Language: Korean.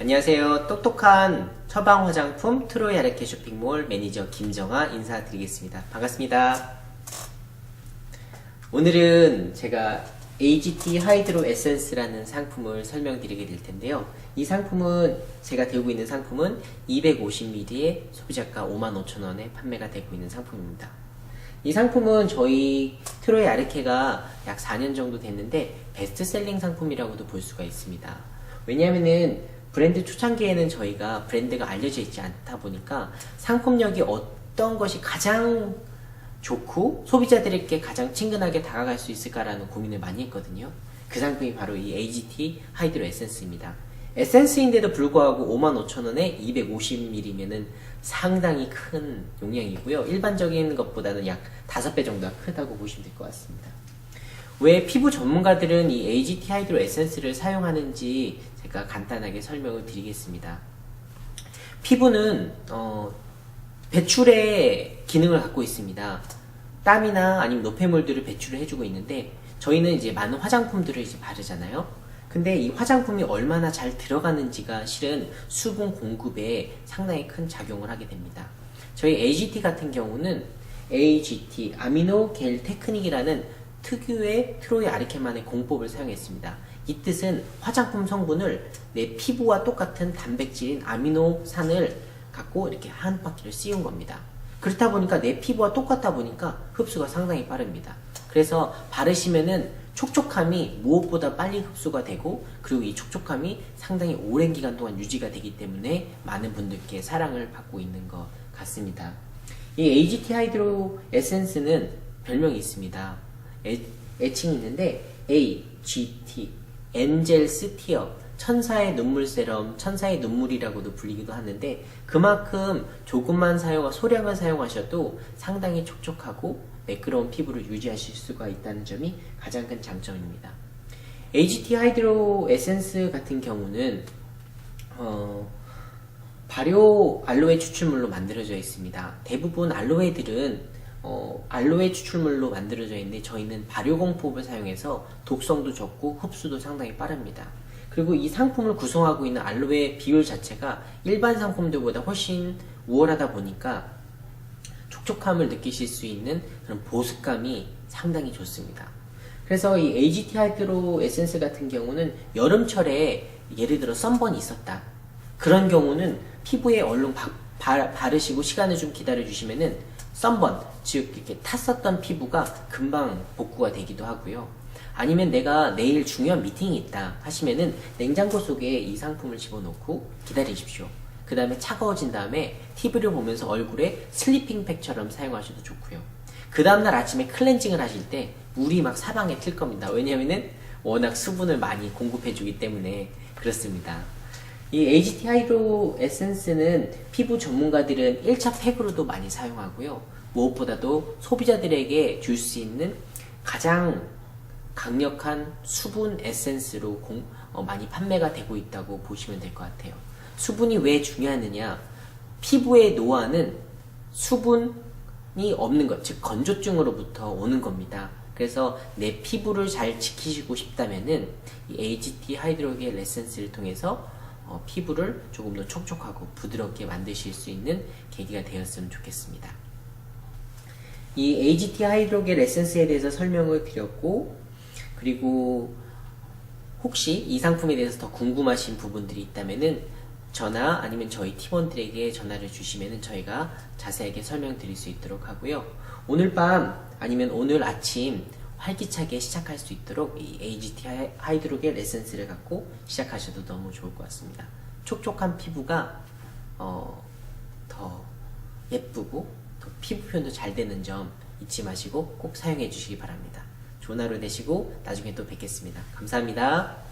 안녕하세요. 똑똑한 처방 화장품 트로이 아르케 쇼핑몰 매니저 김정아 인사드리겠습니다. 반갑습니다. 오늘은 제가 AGT 하이드로 에센스라는 상품을 설명드리게 될 텐데요. 이 상품은 제가 들고 있는 상품은 250ml에 소비자가 55,000원에 판매가 되고 있는 상품입니다. 이 상품은 저희 트로이 아르케가 약 4년 정도 됐는데 베스트셀링 상품이라고도 볼 수가 있습니다. 왜냐하면은 브랜드 초창기에는 저희가 브랜드가 알려져 있지 않다 보니까 상품력이 어떤 것이 가장 좋고 소비자들에게 가장 친근하게 다가갈 수 있을까라는 고민을 많이 했거든요. 그 상품이 바로 이 AGT 하이드로 에센스입니다. 에센스인데도 불구하고 55,000원에 250ml면은 상당히 큰 용량이고요. 일반적인 것보다는 약 5배 정도가 크다고 보시면 될 것 같습니다. 왜 피부 전문가들은 이 AGT 하이드로 에센스를 사용하는지 제가 간단하게 설명을 드리겠습니다. 피부는 어, 배출의 기능을 갖고 있습니다. 땀이나 아니면 노폐물들을 배출을 해주고 있는데 저희는 이제 많은 화장품들을 이제 바르잖아요. 근데 이 화장품이 얼마나 잘 들어가는지가 실은 수분 공급에 상당히 큰 작용을 하게 됩니다. 저희 AGT 같은 경우는 AGT 아미노 겔 테크닉이라는 특유의 트로이 아르케만의 공법을 사용했습니다. 이 뜻은 화장품 성분을 내 피부와 똑같은 단백질인 아미노산을 갖고 이렇게 한 바퀴를 씌운 겁니다. 그렇다 보니까 내 피부와 똑같다 보니까 흡수가 상당히 빠릅니다. 그래서 바르시면은 촉촉함이 무엇보다 빨리 흡수가 되고 그리고 이 촉촉함이 상당히 오랜 기간 동안 유지가 되기 때문에 많은 분들께 사랑을 받고 있는 것 같습니다. 이 AGT 하이드로 에센스는 별명이 있습니다. 애, 애칭이 있는데 AGT 엔젤스 티어 천사의 눈물 세럼, 천사의 눈물이라고도 불리기도 하는데 그만큼 조금만 사용하 소량을 사용하셔도 상당히 촉촉하고 매끄러운 피부를 유지하실 수가 있다는 점이 가장 큰 장점입니다. AGT 하이드로 에센스 같은 경우는 어, 발효 알로에 추출물로 만들어져 있습니다. 대부분 알로에들은 어, 알로에 추출물로 만들어져 있는데 저희는 발효 공법을 사용해서 독성도 적고 흡수도 상당히 빠릅니다. 그리고 이 상품을 구성하고 있는 알로에 비율 자체가 일반 상품들보다 훨씬 우월하다 보니까 촉촉함을 느끼실 수 있는 그런 보습감이 상당히 좋습니다. 그래서 이 AGT 하이드로 에센스 같은 경우는 여름철에 예를 들어 썬번이 있었다. 그런 경우는 피부에 얼른 바, 바, 바르시고 시간을 좀 기다려 주시면은 썬번, 즉 이렇게 탔었던 피부가 금방 복구가 되기도 하고요. 아니면 내가 내일 중요한 미팅이 있다 하시면은 냉장고 속에 이 상품을 집어넣고 기다리십시오. 그 다음에 차가워진 다음에 TV를 보면서 얼굴에 슬리핑 팩처럼 사용하셔도 좋고요. 그 다음날 아침에 클렌징을 하실 때 물이 막 사방에 튈 겁니다. 왜냐면은 워낙 수분을 많이 공급해주기 때문에 그렇습니다. 이 AGT 하이드로 에센스는 피부 전문가들은 1차 팩으로도 많이 사용하고요. 무엇보다도 소비자들에게 줄 수 있는 가장 강력한 수분 에센스로 공, 어, 많이 판매가 되고 있다고 보시면 될 것 같아요. 수분이 왜 중요하느냐? 피부의 노화는 수분이 없는 것, 즉 건조증으로부터 오는 겁니다. 그래서 내 피부를 잘 지키시고 싶다면은 이 AGT 하이드로겔 에센스를 통해서 어, 피부를 조금 더 촉촉하고 부드럽게 만드실 수 있는 계기가 되었으면 좋겠습니다. 이 AGT 하이드로겔 에센스에 대해서 설명을 드렸고 그리고 혹시 이 상품에 대해서 더 궁금하신 부분들이 있다면은 전화 아니면 저희 팀원들에게 전화를 주시면은 저희가 자세하게 설명드릴 수 있도록 하고요. 오늘 밤 아니면 오늘 아침 활기차게 시작할 수 있도록 이 AGT 하이드로겔 에센스를 갖고 시작하셔도 너무 좋을 것 같습니다. 촉촉한 피부가 어, 더 예쁘고 더 피부 표현도 잘 되는 점 잊지 마시고 꼭 사용해 주시기 바랍니다. 좋은 하루 되시고 나중에 또 뵙겠습니다. 감사합니다.